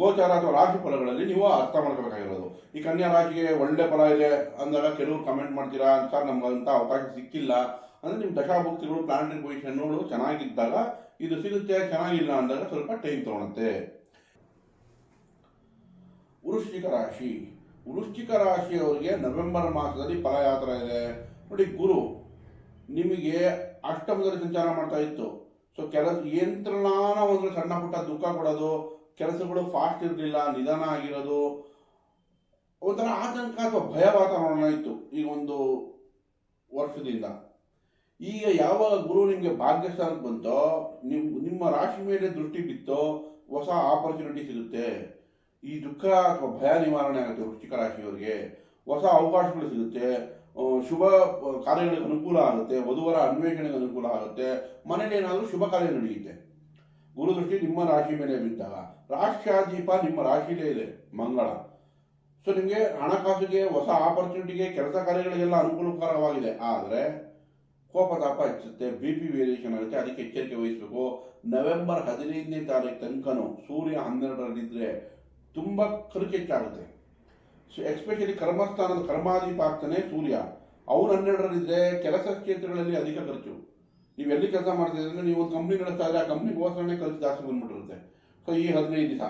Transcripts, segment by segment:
ಗೋಚಾರ ಅಥವಾ ರಾಶಿ ಫಲಗಳಲ್ಲಿ ನೀವು ಅರ್ಥ ಮಾಡ್ಕೋಬೇಕಾಗಿರೋದು. ಈ ಕನ್ಯಾ ರಾಶಿಗೆ ಒಳ್ಳೆ ಫಲ ಇದೆ ಅಂದಾಗ ಕೆಲವರು ಕಮೆಂಟ್ ಮಾಡ್ತೀರಾ ಅಂತ ನಮ್ಗೆ ಅವಕಾಶ ಸಿಕ್ಕಿಲ್ಲ. ಅಂದ್ರೆ ನಿಮ್ಮ ದಶಾಭುಕ್ತಿಗಳು ಪ್ಲಾನೆಟರಿ ಪೊಸಿಷನ್ಗಳು ಚೆನ್ನಾಗಿದ್ದಾಗ ಇದು ಸಿಗುತ್ತೆ, ಚೆನ್ನಾಗಿಲ್ಲ ಅಂದಾಗ ಸ್ವಲ್ಪ ಟೈಮ್ ತಗೊಳುತ್ತೆ. ವೃಶ್ಚಿಕ ರಾಶಿ. ವೃಶ್ಚಿಕ ರಾಶಿಯವರಿಗೆ ನವೆಂಬರ್ ಮಾಸದಲ್ಲಿ ಫಲ ಇದೆ. ನೋಡಿ ಗುರು, ನಿಮಗೆ ಅಷ್ಟಮದಲ್ಲಿ ಸಂಚಾರ ಮಾಡ್ತಾ ಇತ್ತು. ಸೊ ಕೆಲಸ ಯಂತ್ರನಾನ ಒಂದು ಸಣ್ಣ ಪುಟ್ಟ ದುಃಖ ಕೊಡೋದು ಕೆಲಸಗಳು ಫಾಸ್ಟ್ ಇರಲಿಲ್ಲ, ನಿಧಾನ ಆಗಿರೋದು, ಒಂಥರ ಆತಂಕ ಅಥವಾ ಭಯ ವಾತಾವರಣ ಇತ್ತು ಈ ಒಂದು ವರ್ಷದಿಂದ. ಈಗ ಯಾವಾಗ ಗುರು ನಿಮಗೆ ಭಾಗ್ಯಸ್ಥಾನಕ್ಕೆ ಬಂತೋ, ನಿಮ್, ನಿಮ್ಮ ರಾಶಿ ಮೇಲೆ ದೃಷ್ಟಿ ಬಿತ್ತೋ ಹೊಸ ಆಪರ್ಚುನಿಟಿ ಸಿಗುತ್ತೆ. ಈ ದುಃಖ ಅಥವಾ ಭಯ ನಿವಾರಣೆ ಆಗುತ್ತೆ ವೃಶ್ಚಿಕ ರಾಶಿಯವರಿಗೆ. ಹೊಸ ಅವಕಾಶಗಳು ಸಿಗುತ್ತೆ. ಶುಭ ಕಾರ್ಯಗಳಿಗೆ ಅನುಕೂಲ ಆಗುತ್ತೆ. ವಧುವರ ಅನ್ವೇಷಣೆಗೆ ಅನುಕೂಲ ಆಗುತ್ತೆ. ಮನೇಲಿ ಏನಾದರೂ ಶುಭ ಕಾರ್ಯ ನಡೆಯುತ್ತೆ. ಗುರುದೃಷ್ಟಿ ನಿಮ್ಮ ರಾಶಿ ಮೇಲೆ ಬಿದ್ದಾಗ ರಾಷ್ಟ್ರಾದೀಪ ನಿಮ್ಮ ರಾಶಿಲೇ ಇದೆ, ಮಂಗಳ. ಸೊ ನಿಮಗೆ ಹಣಕಾಸಿಗೆ, ಹೊಸ ಆಪರ್ಚುನಿಟಿಗೆ ಕೆಲಸ ಕಾರ್ಯಗಳಿಗೆಲ್ಲ ಅನುಕೂಲಕರವಾಗಿದೆ. ಆದರೆ ಕೋಪತಾಪ ಹೆಚ್ಚುತ್ತೆ ಬಿ ಪಿ ವೇರಿಯೇಷನ್ ಆಗುತ್ತೆ, ಅದಕ್ಕೆ ಎಚ್ಚರಿಕೆ ವಹಿಸಬೇಕು. ನವೆಂಬರ್ ಹದಿನೈದನೇ ತಾರೀಕು ತನಕನೂ ಸೂರ್ಯ ಹನ್ನೆರಡರಲ್ಲಿದ್ದರೆ ತುಂಬ ಖರ್ಚು ಹೆಚ್ಚಾಗುತ್ತೆ. ಸೊ ಎಕ್ಸ್ಪೆಷಲಿ ಕರ್ಮಸ್ಥಾನದ ಕರ್ಮಾಧಿಪ ಆಗ್ತಾನೆ ಸೂರ್ಯ. ಅವನು ಹನ್ನೆರಡರಲ್ಲಿದ್ದರೆ ಕೆಲಸ ಕ್ಷೇತ್ರಗಳಲ್ಲಿ ಅಧಿಕ ಖರ್ಚು. ನೀವು ಎಲ್ಲಿ ಕೆಲಸ ಮಾಡ್ತಿದ್ರೆ ನೀವು ಒಂದು ಕಂಪ್ನಿ ನಡೆಸ್ತಾ ಆ ಕಂಪ್ನಿಗೋಸ್ಕರನೇ ಖರ್ಚು ಜಾಸ್ತಿ ಬಂದ್ಬಿಟ್ಟಿರುತ್ತೆ. ಸೊ ಈ ಹದಿನೈದು ದಿವಸ.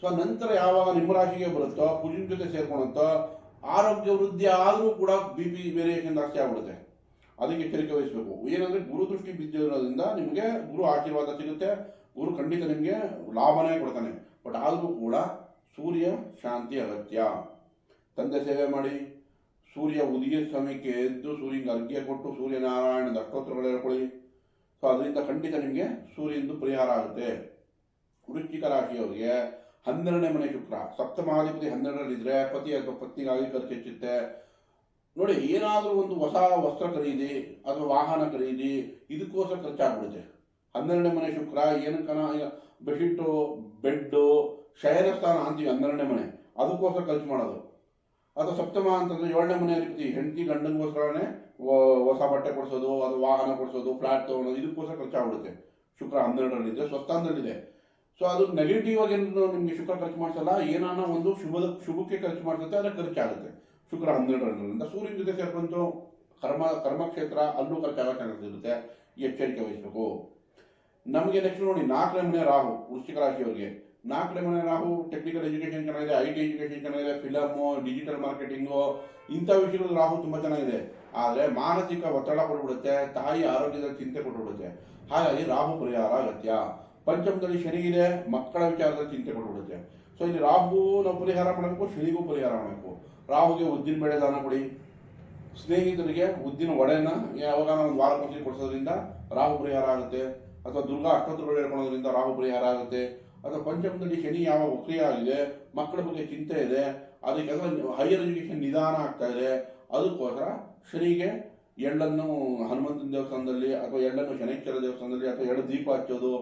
ಸೊ ನಂತರ ಯಾವಾಗ ನಿಮ್ಮ ರಾಶಿಗೆ ಬರುತ್ತೋ, ಪುಜಿನ ಜೊತೆ ಸೇರ್ಕೊಳುತ್ತೋ ಆರೋಗ್ಯ ವೃದ್ಧಿ ಆದರೂ ಕೂಡ ಬಿ ಪಿ ವೇರಿಯೇಷನ್ ಜಾಸ್ತಿ ಆಗ್ಬಿಡುತ್ತೆ. ಅದಕ್ಕೆ ಎಚ್ಚರಿಕೆ ವಹಿಸಬೇಕು. ಏನಂದ್ರೆ ಗುರು ದೃಷ್ಟಿ ಬಿದ್ದಿರೋದ್ರಿಂದ ನಿಮಗೆ ಗುರು ಆಶೀರ್ವಾದ ಸಿಗುತ್ತೆ. ಗುರು ಖಂಡಿತ ನಿಮಗೆ ಲಾಭನೇ ಕೊಡ್ತಾನೆ. ಬಟ್ ಆದರೂ ಕೂಡ ಸೂರ್ಯ ಶಾಂತಿ ಅಗತ್ಯ. ತಂದೆ ಸೇವೆ ಮಾಡಿ. ಸೂರ್ಯ ಉದಯ ಸಮಯಕ್ಕೆ ಎದ್ದು ಸೂರ್ಯನಿಗೆ ಅರ್ಘ್ಯ ಕೊಟ್ಟು ಸೂರ್ಯನಾರಾಯಣದ ಅಷ್ಟೋತ್ತರಗಳು ಹೇಳ್ಕೊಳ್ಳಿ. ಸೊ ಅದರಿಂದ ಖಂಡಿತ ನಿಮಗೆ ಸೂರ್ಯಂದು ಪರಿಹಾರ ಆಗುತ್ತೆ. ವೃಶ್ಚಿಕ ರಾಶಿಯವರಿಗೆ ಹನ್ನೆರಡನೇ ಮನೆ ಶುಕ್ರ. ಸಪ್ತಮಾಧಿಪತಿ ಹನ್ನೆರಡರಲ್ಲಿದ್ದರೆ ಪತಿ ಅಥವಾ ಪತ್ನಿಗಾಗಿ ಖರ್ಚು ಹೆಚ್ಚುತ್ತೆ. ನೋಡಿ, ಏನಾದರೂ ಒಂದು ಹೊಸ ವಸ್ತ್ರ ಖರೀದಿ ಅಥವಾ ವಾಹನ ಖರೀದಿ, ಇದಕ್ಕೋಸ್ಕರ ಖರ್ಚಾಗ್ಬಿಡುತ್ತೆ. ಹನ್ನೆರಡನೇ ಮನೆ ಶುಕ್ರ, ಏನಕ್ಕನ ಬೆಡ್ಶೀಟು, ಬೆಡ್ಡು ಶಯನ ಸ್ಥಾನ ಅಂತೀವಿ ಹನ್ನೆರಡನೇ ಮನೆ. ಅದಕ್ಕೋಸ್ಕರ ಖರ್ಚು ಮಾಡೋದು. ಅಥವಾ ಸಪ್ತಮ ಅಂತಂದ್ರೆ ಏಳನೇ ಮನೆ ಅಧಿಪತಿ ಹೆಂಡತಿ ಗಂಡನಿಗೋಸ್ಕರನೇ ಹೊಸ ಬಟ್ಟೆ ಕೊಡಿಸೋದು, ಅದು ವಾಹನ ಕೊಡಿಸೋದು ಫ್ಲಾಟ್ ತಗೊಳ್ಳೋದು ಇದಕ್ಕೋಸ್ಕರ ಖರ್ಚಾಗ್ಬಿಡುತ್ತೆ ಶುಕ್ರ ಹನ್ನೆರಡರಲ್ಲಿದೆ, ಸ್ವಸ್ಥಾನದಲ್ಲಿದೆ. ಸೊ ಅದು ನೆಗೆಟಿವ್ ಆಗಿ ಏನು ನಿಮಗೆ ಶುಕ್ರ ಖರ್ಚು ಮಾಡಿಸಲ್ಲ, ಏನಾನ ಒಂದು ಶುಭದ, ಶುಭಕ್ಕೆ ಖರ್ಚು ಮಾಡಿಸುತ್ತೆ ಅದಕ್ಕೆ ಖರ್ಚಾಗುತ್ತೆ. ಶುಕ್ರ ಹನ್ನೆರಡರಿಂದ ಸೂರ್ಯನ ಜೊತೆ ಸೇರ್ಕೊಂತು, ಕರ್ಮ, ಕರ್ಮಕ್ಷೇತ್ರ, ಅಲ್ಲೂ ಖರ್ಚಾಗೋ ಚಾನ್ಸಸ್ ಇರುತ್ತೆ. ಎಚ್ಚರಿಕೆ ವಹಿಸಬೇಕು. ನಮಗೆ ನೆಕ್ಸ್ಟ್ ನೋಡಿ ನಾಲ್ಕನೇ ಮನೆ ರಾಹು, ವೃಶ್ಚಿಕ ರಾಶಿಯವರಿಗೆ. ನಾಲ್ಕನೇ ಮನೆ ರಾಹು ಟೆಕ್ನಿಕಲ್ ಎಜುಕೇಶನ್ ಚೆನ್ನಾಗಿದೆ ಐ ಟಿ ಎಜುಕೇಶನ್ ಚೆನ್ನಾಗಿದೆ ಫಿಲಮು ಡಿಜಿಟಲ್ ಮಾರ್ಕೆಟಿಂಗು ಇಂಥ ವಿಷಯಗಳು ರಾಹು ತುಂಬ ಚೆನ್ನಾಗಿದೆ. ಆದರೆ ಮಾನಸಿಕ ಒತ್ತಡ ಕೊಟ್ಬಿಡುತ್ತೆ, ತಾಯಿ ಆರೋಗ್ಯದ ಚಿಂತೆ ಕೊಟ್ಬಿಡುತ್ತೆ. ಹಾಗಾಗಿ ರಾಹು ಪರಿಹಾರ ಅಗತ್ಯ. ಪಂಚಮದಲ್ಲಿ ಶನಿ ಇದೆ, ಮಕ್ಕಳ ವಿಚಾರದಲ್ಲಿ ಚಿಂತೆ ಕೊಟ್ಬಿಡುತ್ತೆ. ಸೊ ಇಲ್ಲಿ ರಾಹು ನಾವು ಪರಿಹಾರ ಮಾಡಬೇಕು, ಶನಿಗೂ ಪರಿಹಾರ ಮಾಡಬೇಕು. ರಾಹುಗೆ ಉದ್ದಿನ ಬೇಳೆ ದಾನ ಕೊಡಿ. ಸ್ನೇಹಿತರಿಗೆ ಉದ್ದಿನ ವಡೆನ ಯಾವಾಗ ಒಂದು ವಾರಕ್ಕೊಂದ್ಸರಿ ಕೊಡಿಸೋದ್ರಿಂದ ರಾಹು ಪರಿಹಾರ ಆಗುತ್ತೆ. ಅಥವಾ ದುರ್ಗಾ ಅಷ್ಟೋತ್ತರಗಳು ಹೇಳ್ಕೊಳೋದ್ರಿಂದ ರಾಹು ಪರಿಹಾರ ಆಗುತ್ತೆ. ಅಥವಾ ಪಂಚಮದಲ್ಲಿ ಶನಿ ಯಾವ ವಕ್ರಿಯ ಆಗಿದೆ ಮಕ್ಕಳ ಬಗ್ಗೆ ಚಿಂತೆ ಇದೆ, ಅದಕ್ಕೆಲ್ಲ ಹೈಯರ್ ಎಜುಕೇಷನ್ ನಿಧಾನ ಆಗ್ತಾ ಇದೆ. ಅದಕ್ಕೋಸ್ಕರ ಶನಿಗೆ ಎಳ್ಳನ್ನು ಹನುಮಂತನ ದೇವಸ್ಥಾನದಲ್ಲಿ ಅಥವಾ ಎಳ್ಳನ್ನು ಶನೇಶ್ವರ ದೇವಸ್ಥಾನದಲ್ಲಿ ಅಥವಾ ಎಳ್ಳು ದೀಪ ಹಚ್ಚೋದು,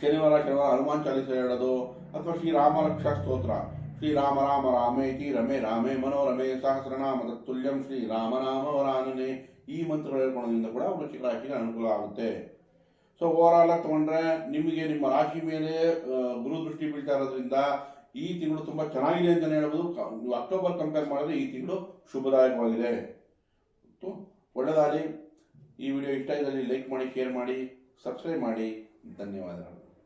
ಶನಿವಾರ ಶನಿವಾರ ಹನುಮಾನ್ ಚಾಲಿಸ ಹೇಳೋದು, ಅಥವಾ ಶ್ರೀರಾಮ ರಕ್ಷಾ ಸ್ತೋತ್ರ. ಶ್ರೀರಾಮ ರಾಮ ರಾಮೇತಿ ರಮೇ ರಾಮೇ ಮನೋರಮೆ ಸಹಸ್ರನಾಮ ತತ್ತುಲ್ಯಂ ಶ್ರೀರಾಮನಾಮ ವರಾನನೆ. ಈ ಮಂತ್ರಗಳು ಹೇಳ್ಕೊಳ್ಳೋದ್ರಿಂದ ಕೂಡ ವೃಶ್ಚಿಕ ರಾಶಿಗೆ ಅನುಕೂಲ ಆಗುತ್ತೆ. ಸೊ ಓವರ್ ಆಗಿ ತಗೊಂಡ್ರೆ ನಿಮಗೆ ನಿಮ್ಮ ರಾಶಿ ಮೇಲೆ ಗುರು ದೃಷ್ಟಿ ಬೀಳ್ತಾ ಇರೋದ್ರಿಂದ ಈ ತಿಂಗಳು ತುಂಬಾ ಚೆನ್ನಾಗಿದೆ ಅಂತಲೇ ಹೇಳ್ಬೋದು. ನೀವು ಅಕ್ಟೋಬರ್ ಕಂಪೇರ್ ಮಾಡಿದ್ರೆ ಈ ತಿಂಗಳು ಶುಭದಾಯಕವಾಗಿದೆ. ಮತ್ತು ಒಳ್ಳೆದಾಗಲಿ. ಈ ವಿಡಿಯೋ ಇಷ್ಟ ಇದ್ದಲ್ಲಿ ಲೈಕ್ ಮಾಡಿ ಶೇರ್ ಮಾಡಿ ಸಬ್ಸ್ಕ್ರೈಬ್ ಮಾಡಿ. ಧನ್ಯವಾದಗಳು.